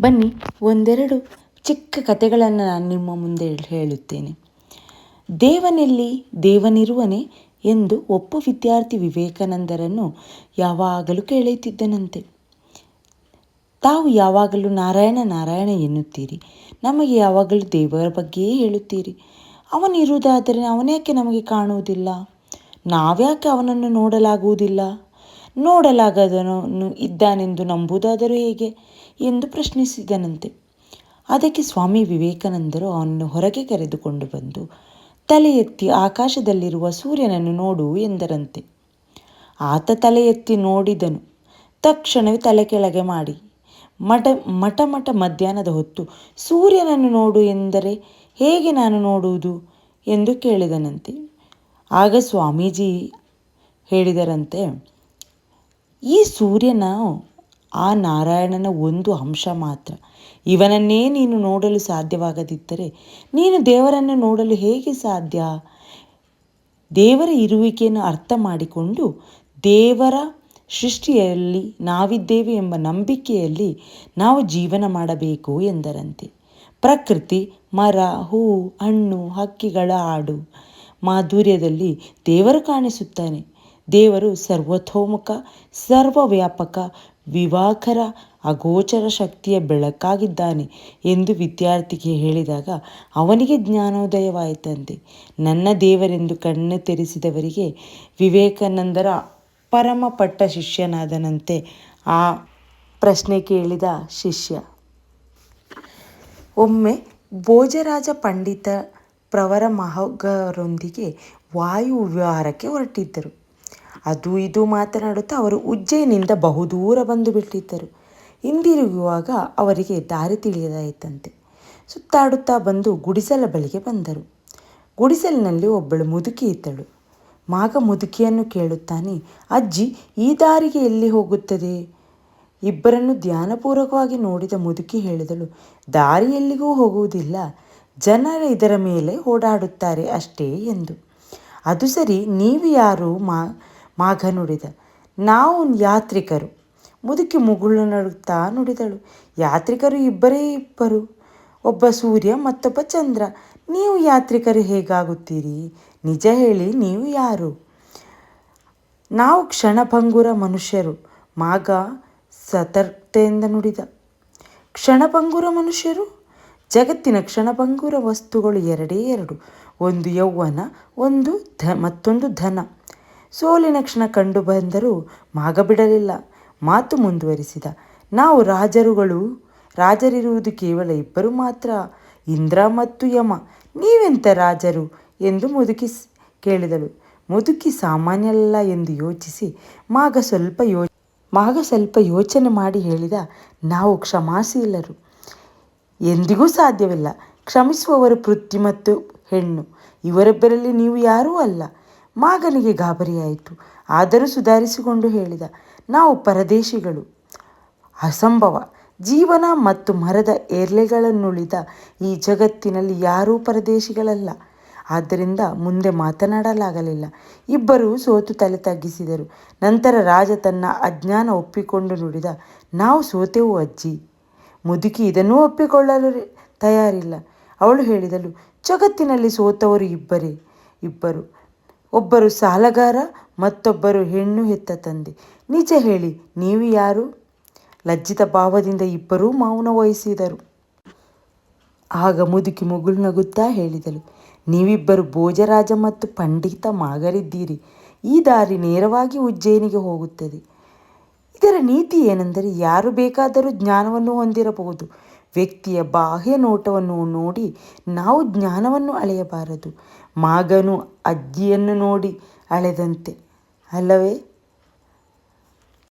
ಬನ್ನಿ, ಒಂದೆರಡು ಚಿಕ್ಕ ಕಥೆಗಳನ್ನು ನಾನು ನಿಮ್ಮ ಮುಂದೆ ಹೇಳುತ್ತೇನೆ. ದೇವನೆಲ್ಲಿ ದೇವನಿರುವನೆ ಎಂದು ಒಬ್ಬ ವಿದ್ಯಾರ್ಥಿ ವಿವೇಕಾನಂದರನ್ನು ಯಾವಾಗಲೂ ಕೇಳುತ್ತಿದ್ದನಂತೆ ತಾವು ಯಾವಾಗಲೂ ನಾರಾಯಣ ನಾರಾಯಣ ಎನ್ನುತ್ತೀರಿ. ನಮಗೆ ಯಾವಾಗಲೂ ದೇವರ ಬಗ್ಗೆಯೇ ಹೇಳುತ್ತೀರಿ. ಅವನಿರುವುದಾದರೆ ಅವನ್ಯಾಕೆ ನಮಗೆ ಕಾಣುವುದಿಲ್ಲ? ನಾವ್ಯಾಕೆ ಅವನನ್ನು ನೋಡಲಾಗುವುದಿಲ್ಲ? ನೋಡಲಾಗದನು ಇದ್ದಾನೆಂದು ನಂಬುವುದಾದರೂ ಹೇಗೆ? ಎಂದು ಪ್ರಶ್ನಿಸಿದನಂತೆ. ಅದಕ್ಕೆ ಸ್ವಾಮಿ ವಿವೇಕಾನಂದರು ಅವನನ್ನು ಹೊರಗೆ ಕರೆದುಕೊಂಡು ಬಂದು, ತಲೆ ಎತ್ತಿ ಆಕಾಶದಲ್ಲಿರುವ ಸೂರ್ಯನನ್ನು ನೋಡು ಎಂದರಂತೆ. ಆತ ತಲೆ ಎತ್ತಿ ನೋಡಿದನು. ತಕ್ಷಣವೇ ತಲೆ ಕೆಳಗೆ ಮಾಡಿ, ಮಠ ಮಠ ಮಠ ಮಧ್ಯಾಹ್ನದ ಹೊತ್ತು ಸೂರ್ಯನನ್ನು ನೋಡು ಎಂದರೆ ಹೇಗೆ ನಾನು ನೋಡುವುದು ಎಂದು ಕೇಳಿದನಂತೆ. ಆಗ ಸ್ವಾಮೀಜಿ ಹೇಳಿದರಂತೆ, ಈ ಸೂರ್ಯನ ಆ ನಾರಾಯಣನ ಒಂದು ಅಂಶ ಮಾತ್ರ. ಇವನನ್ನೇ ನೀನು ನೋಡಲು ಸಾಧ್ಯವಾಗದಿದ್ದರೆ ನೀನು ದೇವರನ್ನು ನೋಡಲು ಹೇಗೆ ಸಾಧ್ಯ? ದೇವರ ಇರುವಿಕೆಯನ್ನು ಅರ್ಥ ಮಾಡಿಕೊಂಡು ದೇವರ ಸೃಷ್ಟಿಯಲ್ಲಿ ನಾವಿದ್ದೇವೆ ಎಂಬ ನಂಬಿಕೆಯಲ್ಲಿ ನಾವು ಜೀವನ ಮಾಡಬೇಕು ಎಂದರಂತೆ. ಪ್ರಕೃತಿ, ಮರ, ಹೂ, ಹಣ್ಣು, ಹಕ್ಕಿಗಳ ಹಾಡು ಮಾಧುರ್ಯದಲ್ಲಿ ದೇವರು ಕಾಣಿಸುತ್ತಾನೆ. ದೇವರು ಸರ್ವತೋಮುಖ, ಸರ್ವವ್ಯಾಪಕ, ವಿವಾಕರ, ಅಗೋಚರ ಶಕ್ತಿಯ ಬೆಳಕಾಗಿದ್ದಾನೆ ಎಂದು ವಿದ್ಯಾರ್ಥಿಗೆ ಹೇಳಿದಾಗ, ಅವನಿಗೆ ಜ್ಞಾನೋದಯವಾಯಿತಂತೆ. ನನ್ನ ದೇವರೆಂದು ಕಣ್ಣು ತೆರೆಸಿದವರಿಗೆ ವಿವೇಕಾನಂದರ ಪರಮ ಪಟ್ಟ ಶಿಷ್ಯನಾದನಂತೆ ಆ ಪ್ರಶ್ನೆ ಕೇಳಿದ ಶಿಷ್ಯ. ಒಮ್ಮೆ ಭೋಜರಾಜ ಪಂಡಿತ ಪ್ರವರ ಮಹಗರೊಂದಿಗೆ ವಾಯು ವಿಹಾರಕ್ಕೆ ಹೊರಟಿದ್ದರು. ಅದು ಇದು ಮಾತನಾಡುತ್ತಾ ಅವರು ಉಜ್ಜಯಿನಿಂದ ಬಹುದೂರ ಬಂದು ಬಿಟ್ಟಿದ್ದರು. ಹಿಂದಿರುಗುವಾಗ ಅವರಿಗೆ ದಾರಿ ತಿಳಿಯದಾಯಿತಂತೆ. ಸುತ್ತಾಡುತ್ತಾ ಬಂದು ಗುಡಿಸಲ ಬಳಿಗೆ ಬಂದರು. ಗುಡಿಸಲಿನಲ್ಲಿ ಒಬ್ಬಳು ಮುದುಕಿ ಇದ್ದಳು. ಮಾಗ ಮುದುಕಿಯನ್ನು ಕೇಳುತ್ತಾನೆ, ಅಜ್ಜಿ, ಈ ದಾರಿಗೆ ಎಲ್ಲಿ ಹೋಗುತ್ತದೆ? ಇಬ್ಬರನ್ನು ಧ್ಯಾನಪೂರ್ವಕವಾಗಿ ನೋಡಿದ ಮುದುಕಿ ಹೇಳಿದಳು, ದಾರಿ ಎಲ್ಲಿಗೂ ಹೋಗುವುದಿಲ್ಲ. ಜನರ ಇದರ ಮೇಲೆ ಓಡಾಡುತ್ತಾರೆ ಅಷ್ಟೇ ಎಂದು. ಅದು ಸರಿ, ನೀವು ಯಾರು? ಮಾ ಮಾಘ ನುಡಿದ ನಾವು ಯಾತ್ರಿಕರು. ಮುದುಕಿ ಮುಗುಳು ನಡುತ್ತಾ ನುಡಿದಳು. ಯಾತ್ರಿಕರು ಇಬ್ಬರೇ ಇಬ್ಬರು. ಒಬ್ಬ ಸೂರ್ಯ, ಮತ್ತೊಬ್ಬ ಚಂದ್ರ. ನೀವು ಯಾತ್ರಿಕರು ಹೇಗಾಗುತ್ತೀರಿ? ನಿಜ ಹೇಳಿ, ನೀವು ಯಾರು? ನಾವು ಕ್ಷಣಭಂಗುರ ಮನುಷ್ಯರು. ಮಾಗ ಸತರ್ಕತೆಯಿಂದ ನುಡಿದ. ಕ್ಷಣಭಂಗುರ ಮನುಷ್ಯರು? ಜಗತ್ತಿನ ಕ್ಷಣಭಂಗುರ ವಸ್ತುಗಳು ಎರಡೇ ಎರಡು. ಒಂದು ಯೌವನ, ಒಂದು ಧ, ಮತ್ತೊಂದು ಧನ. ಸೋಲಿನ ಕ್ಷಣ ಕಂಡು ಬಂದರೂ ಮಾಗ ಬಿಡಲಿಲ್ಲ ಮಾತು ಮುಂದುವರಿಸಿದ. ನಾವು ರಾಜರುಗಳು, ರಾಜರಿರುವುದು ಕೇವಲ ಇಬ್ಬರು ಮಾತ್ರ. ಇಂದ್ರ ಮತ್ತು ಯಮ. ನೀವೆಂಥ ರಾಜರು ಎಂದು ಮುದುಕಿ ಕೇಳಿದಳು. ಮುದುಕಿ ಸಾಮಾನ್ಯಲ್ಲ ಎಂದು ಯೋಚಿಸಿ ಮಾಗ ಸ್ವಲ್ಪ ಯೋ ಮಾಗ ಸ್ವಲ್ಪ ಯೋಚನೆ ಮಾಡಿ ಹೇಳಿದ, ನಾವು ಕ್ಷಮಾಶೀಲರು. ಎಂದಿಗೂ ಸಾಧ್ಯವಿಲ್ಲ. ಕ್ಷಮಿಸುವವರು ಪೃಥ್ವಿ ಮತ್ತು ಹೆಣ್ಣು. ಇವರಿಬ್ಬರಲ್ಲಿ ನೀವು ಯಾರೂ ಅಲ್ಲ. ಮಾಗನಿಗೆ ಗಾಬರಿಯಾಯಿತು. ಆದರೂ ಸುಧಾರಿಸಿಕೊಂಡು ಹೇಳಿದ, ನಾವು ಪರದೇಶಿಗಳು. ಅಸಂಭವ. ಜೀವನ ಮತ್ತು ಮರದ ಎಲೆಗಳನ್ನುಳಿದ ಈ ಜಗತ್ತಿನಲ್ಲಿ ಯಾರೂ ಪರದೇಶಿಗಳಲ್ಲ. ಆದ್ದರಿಂದ ಮುಂದೆ ಮಾತನಾಡಲಾಗಲಿಲ್ಲ. ಇಬ್ಬರೂ ಸೋತು ತಲೆ ತಗ್ಗಿಸಿದರು. ನಂತರ ರಾಜ ತನ್ನ ಅಜ್ಞಾನ ಒಪ್ಪಿಕೊಂಡು ನುಡಿದ, ನಾವು ಸೋತೆವು ಅಜ್ಜಿ. ಮುದುಕಿ ಇದನ್ನೂ ಒಪ್ಪಿಕೊಳ್ಳಲು ತಯಾರಿಲ್ಲ. ಅವಳು ಹೇಳಿದಳು, ಜಗತ್ತಿನಲ್ಲಿ ಸೋತವರು ಇಬ್ಬರೇ. ಇಬ್ಬರು. ಒಬ್ಬರು ಸಾಲಗಾರ, ಮತ್ತೊಬ್ಬರು ಹೆಣ್ಣು ಹೆತ್ತ ತಂದೆ. ನಿಜ ಹೇಳಿ, ನೀವು ಯಾರು? ಲಜ್ಜಿತ ಭಾವದಿಂದ ಇಬ್ಬರೂ ಮೌನ ವಹಿಸಿದರು. ಆಗ ಮುದುಕಿ ಮುಗುಳು ನಗುತ್ತಾ ಹೇಳಿದಳು, ನೀವಿಬ್ಬರು ಭೋಜರಾಜ ಮತ್ತು ಪಂಡಿತ ಮಾಗರಿದ್ದೀರಿ. ಈ ದಾರಿ ನೇರವಾಗಿ ಉಜ್ಜಯಿನಿಗೆ ಹೋಗುತ್ತದೆ. ಇದರ ನೀತಿ ಏನೆಂದರೆ ಯಾರು ಬೇಕಾದರೂ ಜ್ಞಾನವನ್ನು ಹೊಂದಿರಬಹುದು. ವ್ಯಕ್ತಿಯ ಬಾಹ್ಯ ನೋಟವನ್ನು ನೋಡಿ ನಾವು ಜ್ಞಾನವನ್ನು ಅಳೆಯಬಾರದು. ಮಾಗನು ಅಜ್ಜಿಯನ್ನು ನೋಡಿ ಅಳೆದಂತೆ. ಅಲ್ಲವೇ?